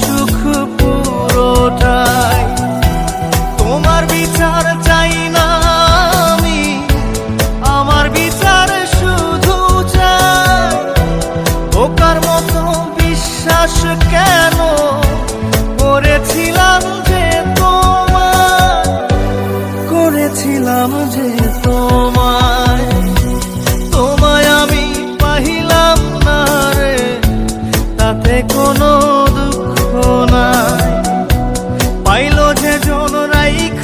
সুখ পুরোটাই। তোমার বিচার চাই না আমি, আমার বিচার শুধু চাই। বোকার মতো বিশ্বাস কেন করেছিলাম যে তোমার করেছিলাম যে তোমায়। তোমায় আমি পাহিলাম না রে, তাতে কোনো নাই পাইল যে জন রাইখ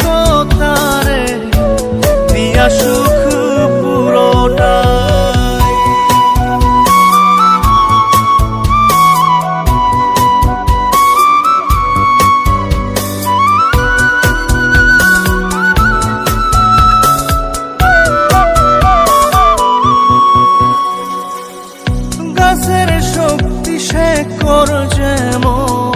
তারে দিয়া সুখ পুরোটাই। গাছের শক্তি সে কর যেমন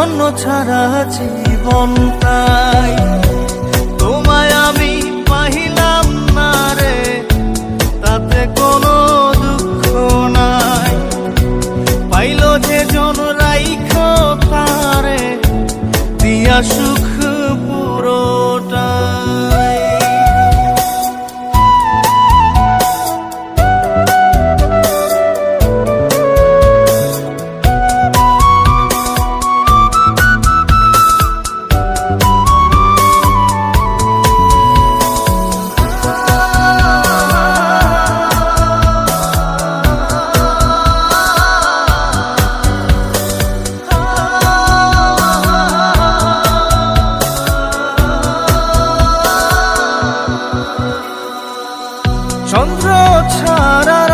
ছন্ন ছাড়া জীবন তাই তোমায় আমি পাহিলাম না রে, তাতে কোনো দুঃখ নাই। পাইল যে জন রাইখ তারে, দিয়া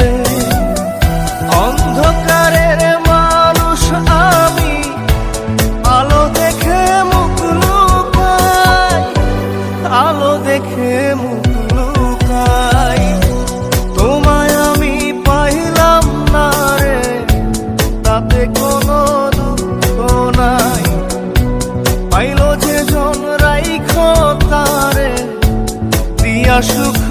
অন্ধকারের দেখে মুখ লুকাই। তোমায় আমি পাইলাম না রে, তাতে কোনো দুঃখ নাই। পাইল যে জন রাইখ তারে, দিয়া সুখ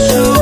machuca.